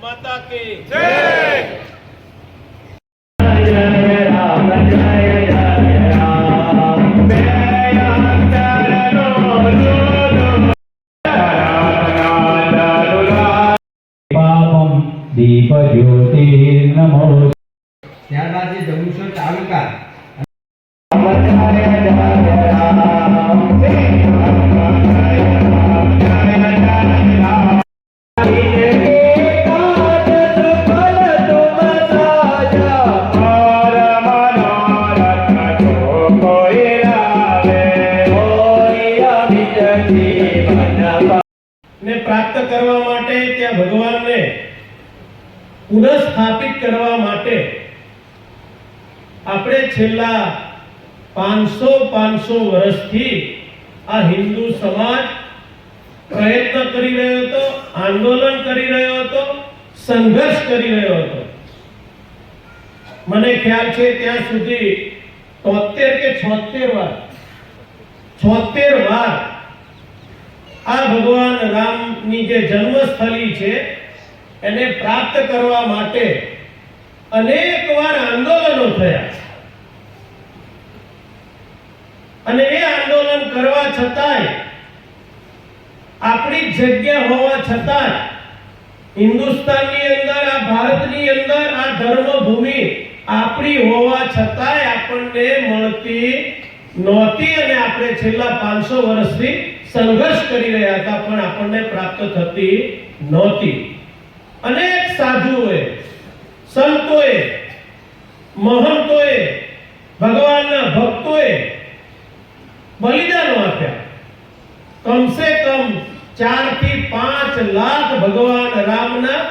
માતા કી જય જમુસો તાલુકા ને પ્રાપ્ત કરવા માટે ત્યાં ભગવાનને પુનઃસ્થાપિત કરવા માટે આપણે છેલ્લા પાંચસો પાંચસો વર્ષથી આ હિન્દુ સમાજ પ્રયત્ન કરી રહ્યો હતો, આંદોલન કરી રહ્યો હતો, સંઘર્ષ કરી રહ્યો હતો. મને ખ્યાલ છે ત્યાં સુધી તોતેર કે છોતેર વાર છોતેર વાર આ ભગવાન રામની જે જન્મસ્થળી છે, એને પ્રાપ્ત કરવા માટે અનેક વાર આંદોલનો થયા અને એ આંદોલન કરવા છતાંય, આપણી જગ્યા હોવા છતાં હિન્દુસ્તાનની અંદર, આ ભારતની અંદર, આ ધર્મભૂમિ આપણી હોવા છતાંય આપણને મળતી નહોતી અને આપણે છેલ્લા પાંચસો વર્ષથી સંઘર્ષ કરી રહ્યા હતા, પણ આપણને પ્રાપ્ત થતી નહોતી. અનેક સાધુઓએ, સંતોએ, મહંતોએ, ભગવાનના ભક્તોએ બલિદાનો આપ્યા. કમસે કમ ચારથી પાંચ લાખ ભગવાન રામના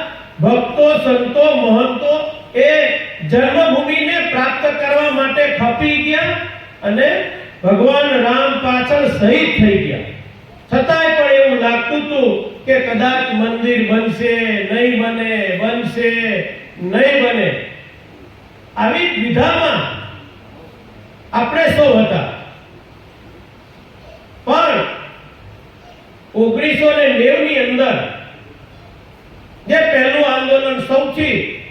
ભક્તો, સંતો, મહંતો એ જન્મભૂમિને પ્રાપ્ત કરવા માટે ખપી ગયા અને ભગવાન રામ પાછળ શહીદ થઈ ગયા. છતાંય પણ એવું લાગતું હતું કે કદાચ મંદિર બનશે, નહીં બને, બનશે, નહીં બને. આવી વિધામાં આપણે સૌ હતા. પણ ઓગણીસો ને નેવું ની અંદર જે પહેલું આંદોલન સૌથી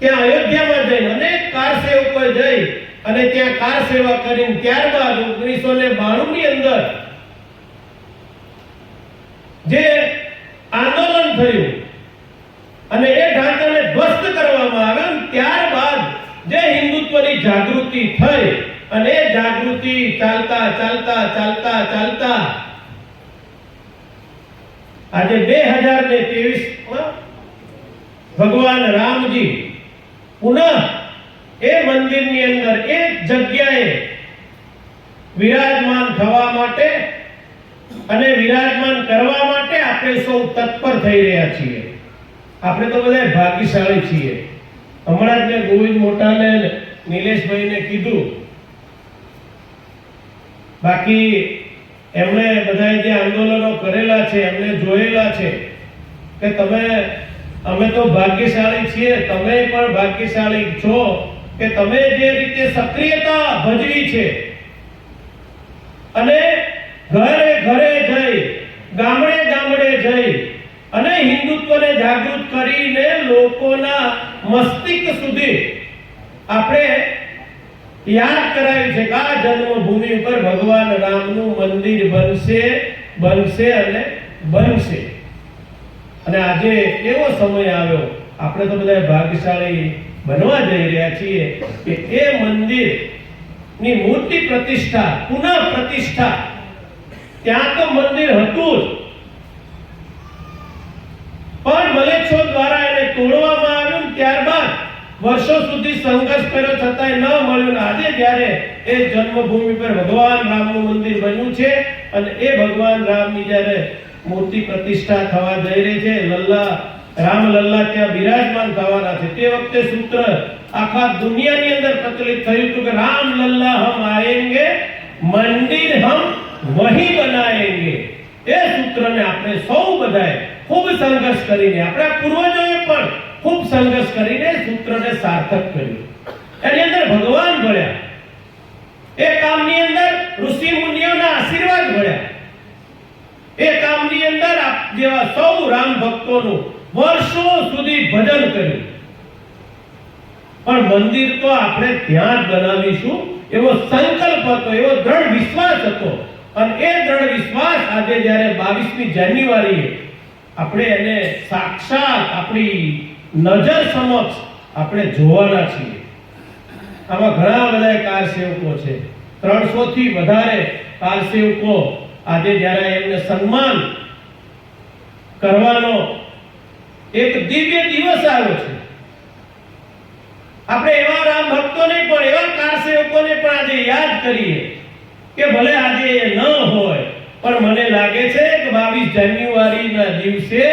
ત્યાં અયોધ્યામાં જઈને અનેક કાર સેવકો જઈ અને ત્યાં કાર સેવા કરીને ત્યારબાદ ઓગણીસો ને બાણું ની અંદર જે આંદોલન થયું અને એ ઢાંચાને ધ્વસ્ત કરવામાં આવ્યો, ત્યારબાદ જે હિન્દુત્વની જાગૃતિ થઈ અને એ જાગૃતિ ચાલતા ચાલતા ચાલતા ચાલતા આજે બે હજાર ને ત્રેવીસ ભગવાન રામજી પુનઃ એ મંદિરની અંદર એ જગ્યાએ વિરાજમાન થવા માટે અને વિરાજમાન કરવા માટે આપણે સૌ તત્પર થઈ રહ્યા છીએ. આપણે તો બધા ભાગ્યશાળી છીએ. હમણાં જ મેં ગોવિંદ મોટાને નિલેશભાઈને કીધું. બાકી એમણે બધા જે આંદોલનો કરેલા છે, એમને જોયેલા છે, કે તમે, અમે તો ભાગ્યશાળી છીએ, તમે પણ ભાગ્યશાળી છો, કે તમે જે રીતે સક્રિયતા ભજવી છે, અને ઘરે ઘરે જઈ ગામડે ગામડે જઈ અને હિન્દુત્વને જાગૃત કરીને લોકોના મસ્તિષ્ક સુધી આપણે યાદ કરાય છે કે આ જન્મભૂમિ ઉપર ભગવાન રામનું મંદિર બનશે બનશે અને બનશે. અને આજે એવો સમય આવ્યો? આપણે તો બધા ભાગ્યશાળી બનવા જઈ રહ્યા છીએ કે એ મંદિરની મૂર્તિ પ્રતિષ્ઠા પુનઃ પ્રતિષ્ઠા ત્યાં તો મંદિર હતું જ. પણ મલેચ્છો દ્વારા એને તોડવામાં ત્યારબાદ વર્ષો સુધી સંઘર્ષ કર્યો છતાંય ન મળ્યું આજે જ્યારે એ જન્મભૂમિ પર ભગવાન રામનું મંદિર બન્યું છે અને એ ભગવાન રામની જ્યારે મૂર્તિ પ્રતિષ્ઠા થવા જઈ રહી છે, લલ્લા, રામ લલ્લા ત્યાં બિરાજમાન થવાના છે. તે વખતે સૂત્ર આખા દુનિયાની અંદર પ્રચલિત થયું હતું કે રામ લલ્લા હમ આએંગે મંદિર હમ વહી બનાએંગે એ સૂત્રને આપણે સૌ બધાએ ખૂબ સંઘર્ષ કરીને, આપણા પૂર્વજોએ પણ ખૂબ સંઘર્ષ કરીને સૂત્રને સાર્થક કર્યું. એની અંદર ભગવાન ભળ્યા. એ કામની અંદર ઋષિ મુનિઓના આશીર્વાદ ભળ્યા. એ કામની અંદર આપ જે રામ ભક્તોનું વર્ષો સુધી ભજન કર્યું. પણ મંદિર તો આપણે ત્યાં જ બનાવીશું એવો સંકલ્પ હતો, એવો દ્રઢ વિશ્વાસ હતો. અને એ દ્રઢ વિશ્વાસ આજે જ્યારે બાવીસમી જાન્યુઆરીએ આપણે એને સાક્ષાત આપણી નજર સમક્ષ આપણે જોવાના છીએ. આમાં ઘણા બધા કાર સેવકો છે. ત્રણસો થી વધારે કાર સેવકો આજે જ્યારે એમને સન્માન કરવાનો એક દિવ્ય દિવસ આવ્યો છે. આપણે એવા રામ ભક્તોને પણ, એવા કાર સેવકોને પણ આજે યાદ કરીએ કે ભલે આજે એ ન હોય, પણ મને લાગે છે કે બાવીસ જાન્યુઆરીના દિવસે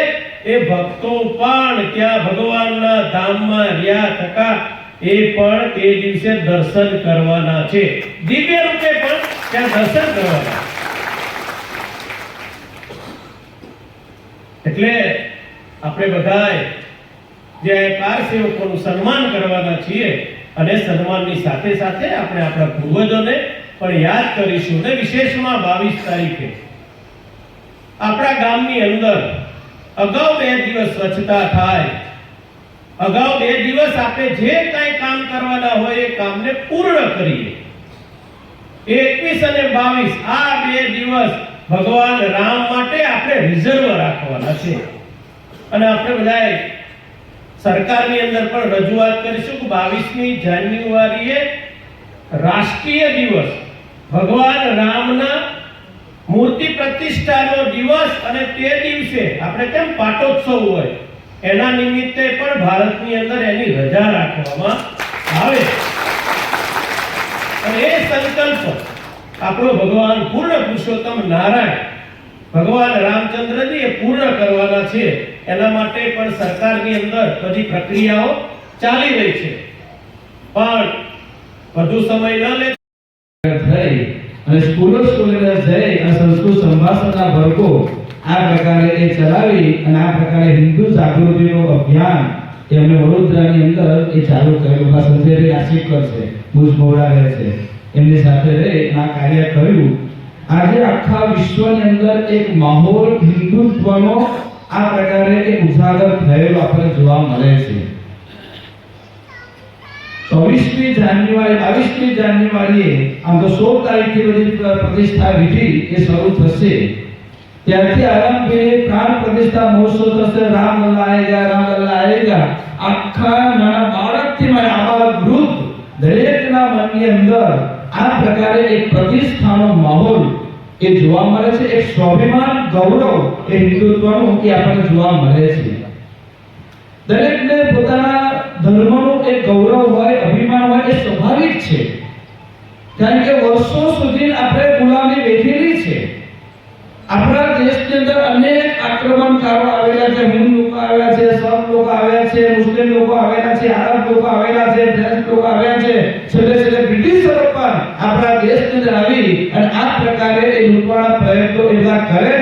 એ ભક્તો પણ ત્યાં ભગવાનના ધામમાં રહ્યા થકા એ પણ એ દિવસે દર્શન કરવાના છે. દિવ્ય રૂપે પણ ત્યાં દર્શન કરવાના. એટલે આપણે બધાએ જે કાર સેવકોનું સન્માન કરવાના છીએ અને સન્માનની સાથે સાથે આપણે આપણા પૂર્વજોને પણ યાદ કરીશું. ને વિશેષમાં બાવીસ તારીખે આપણા ગામની અંદર અગાઉ બે દિવસ સ્વચ્છતા થાય. અગાઉ બે દિવસ આપણે જે કાંઈ કામ કરવાના હોય એ કામને પૂર્ણ કરીએ. એકવીસ અને બાવીસ, આ બે દિવસ ભગવાન રામ માટે આપણે રિઝર્વ રાખવાના છે. અને આપણે બધાએ સરકારની અંદર પણ રજૂઆત કરીશું કે બાવીસમી જાન્યુઆરીએ રાષ્ટ્રીય દિવસ. ભગવાન રામના મૂર્તિ પ્રતિષ્ઠાનો દિવસ અને તે દિવસે આપણે કેમ પાટોત્સવ હોય? એના નિમિત્તે પણ ભારતની અંદર એની રજા રાખવામાં આવે. અને એ સંકલ્પ આપણો ભગવાન પૂર્ણ પુરુષોત્તમ નારાયણ ભગવાન રામચંદ્રજી એ પૂર્ણ કરવાના છે. એના માટે પણ સરકારની અંદર બધી પ્રક્રિયાઓ ચાલી રહી છે. પણ વધુ સમય ન લે થઈ અને સ્કૂલો સ્કૂલે જઈ અને સંસ્કૃત સંભાષણના વર્ગો આ પ્રકારે એ ચલાવી અને આ પ્રકારે હિન્દુ જાગૃતિનું અભિયાન એ અમે વડોદરાની અંદર એ ચાલુ કરેલું. આ સંજયભાઈ આશીકર છે, ભુજ મોડા રહે છે. એમની સાથે રહી આ કાર્ય કર્યું. આજે આખા વિશ્વની અંદર એક માહોલ હિન્દુત્વનો આ પ્રકારે ઉજાગર થયેલો આપણને જોવા મળે છે. ચોવીસમી જાન્યુઆરી, બાવીસમી જાન્યુઆરીએ આમ તો સોળ તારીખથી બધી પ્રતિષ્ઠા વિધિ એ શરૂ થશે. ત્યારથી આરંભે પ્રાણ પ્રતિષ્ઠા મહોત્સવ થશે, રામ લલ્લા આયેગા, રામ લલ્લા આયેગા. આખા નાના બાળકથી મારે આવા વૃદ્ધ, દરેકના મનની અંદર આ પ્રકારે એક પ્રતિષ્ઠાનો માહોલ એ જોવા મળે છે, એક સ્વાભિમાન, ગૌરવ એ હિન્દુત્વનું એ આપણને જોવા મળે છે. દરેકને પોતાના ધર્મનું એક ગૌરવ હોય એ સ્વાભાવિક છે. કારણ કે વર્ષો સુધી આપણે ગુલામી વેઠેલી છે. આપણા દેશની અંદર અનેક આક્રમણકારો આવેલા છે. હિન્દુ લોકો આવ્યા છે સબ લોકો આવ્યા છે, મુસ્લિમ લોકો આવેલા છે, આરબ લોકો આવેલા છે ફ્રેન્ચ લોકો આવ્યા છે. છેલ્લે છેલ્લે બ્રિટિશરો પણ આપણા દેશની અંદર આવી અને આ પ્રકારે એ લૂંટવાના પ્રયત્નો એ કરે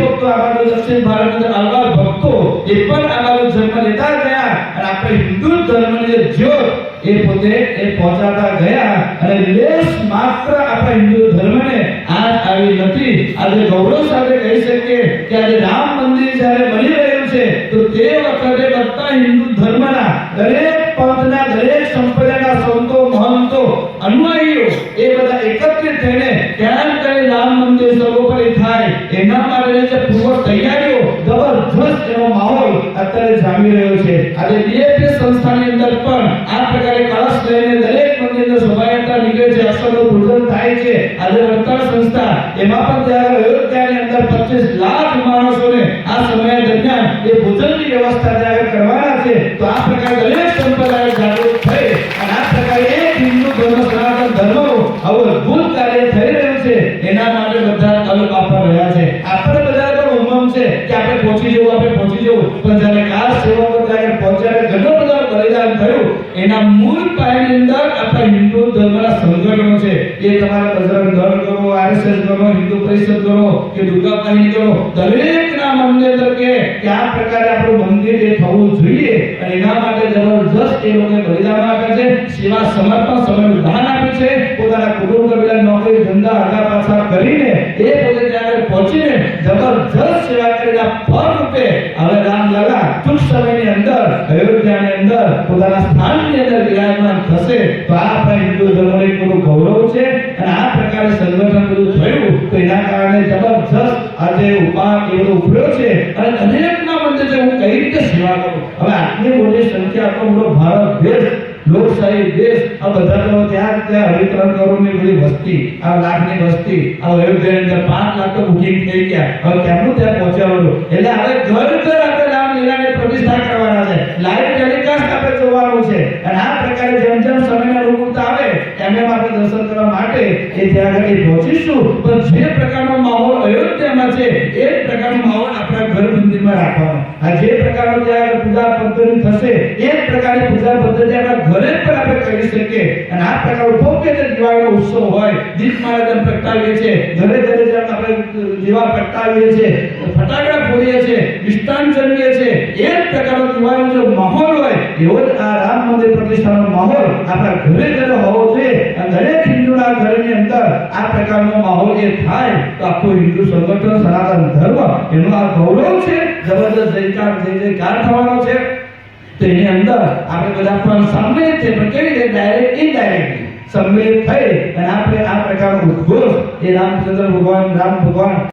હરિભક્તો આ દક્ષિણ ભારતની અંદર ભક્તો, એ પણ આ જન્મ લેતા ગયા. અને આપણે હિન્દુ ધર્મની જ્યોત, એ પોતે, એ પહોંચાડતા ગયા. અને લેશ માત્ર આપણા હિન્દુ ધર્મને આજ આવી નથી. આજે ગૌરવ સાથે કહી શકીએ કે આજે રામ મંદિર જ્યારે બની રહ્યું છે, તો તે વખતે બધા હિન્દુ ધર્મના થઈને ક્યાં રામ મંદિર સર્વોપરી થાય, એના માટેની જે પૂર્વ તૈયારીઓ, જબરજસ્ત એનો માહોલ અત્યારે જામી રહ્યો છે. આજે બીએપી સંસ્થાની અંદર પણ આ પ્રકારે કળશ લઈને દરેક મંદિરની શોભાયાત્રા નીકળે છે અક્ષરનું પૂજન થાય છે. આજે વર્તમાન સંસ્થા, એમાં પણ ત્યાં અયોધ્યાની અંદર 25 લાખ માણસોને આ સમય દરમિયાન એ ભોજનની વ્યવસ્થા હિન્દુ સંગઠનો છે, એ તમારે બજરંગ દળ કરો આરએસએસ કરો હિન્દુ પરિષદ કરો કે દુર્ગા વાહિની કરો દરેકના મંદિર તરીકે કે આ પ્રકારે આપણું મંદિર એ થવું જોઈએ અને એના માટે જબરજસ્ત એ લોકોએ બલિદાન આપ્યા છે, સેવા સમર્પણ સમયનું દાન આપ્યું છે, પોતાના કુટુંબ કબીલા નોકરી, ધંધા, આગા પાછા કરીને એ પોતે ત્યાં પહોંચીને જબરજસ્ત સેવા કરીને ફળ રૂપે હવે રામલલા ટૂંક સમયની અંદર અયોધ્યાની અંદર પોતાના સ્થાનની અંદર વિરાજમાન થશે, તો આ આપણા હિન્દુ ધર્મનું એક ગૌરવ છે. અને આ પ્રકારે સંગઠન બધું થયું, તો એના કારણે જબરજસ્ત આજે ઉપાક એ બધો ઉભર્યો છે. અને અનેકના મંદિર હું કઈ રીતે સેવા કરું? હવે આટલી મોટી સંખ્યા આપણો મોટો ભારત દેશ, લોકશાહી દેશ, આ બધા તો ત્યાં ત્યાં અઢી ત્રણ કરોડની બધી વસ્તી, આ લાખની વસ્તી, આ અયોધ્યાની અંદર પાંચ લાખ તો બુકિંગ થઈ ગયા. હવે કેમનું ત્યાં પહોંચાડવાનું? એટલે હવે ઘર ઘર આપણે રામલીલાની પ્રતિષ્ઠા કરવાના છે લાઈવ ટેલિકાસ્ટ આપણે જોવાનું છે. અને આ પ્રકારે જેમ જેમ સમયના અનુકૂળતા આવે, એમ એમ આપણે દર્શન કરવા માટે એ ત્યાં આગળ પહોંચીશું. પણ જે પ્રકારનો માહોલ અયોધ્યામાં છે, એ પ્રકારનો માહોલ મંદિરમાં રાખવાનો. આ જે પ્રકારનો ત્યાં પૂજા પદ્ધતિ થશે, એ જ પ્રકારની પૂજા પદ્ધતિ આપણા ઘરે પણ આપણે કરી શકીએ. અને આ પ્રકારનો ભવ્ય જે દિવાળીનો ઉત્સવ હોય, દીપ જેમ પ્રગટાવીએ છીએ, ઘરે ઘરે જે આપણે દીવા પ્રગટાવીએ છીએ, ફટાકડા ફોડીએ છીએ, મિષ્ટાન જમીએ છીએ, એ જ પ્રકારનો દિવાળીનો જે માહોલ હોય, એવો જ આ રામ મંદિર પ્રતિષ્ઠાનો માહોલ આપણા ઘરે ઘરે હોવો જોઈએ. અને દરેક હિન્દુના ઘરની અંદર આ પ્રકારનો માહોલ એ થાય તો આખું હિન્દુ સંગઠન, સનાતન ધર્મ, એનું આ ગૌરવ છે. જબરદસ્ત જયકાર જે ગાર થવાનો છે. તો એની અંદર આપણે બધા પણ સામેલ છે. પણ કેવી રીતે ડાયરેક્ટ ઇનડાયરેક્ટલી સંમેલિત થઈ અને આપણે આ પ્રકારનો ઉદ્ઘોષ એ રામચંદ્ર ભગવાન, રામ ભગવાન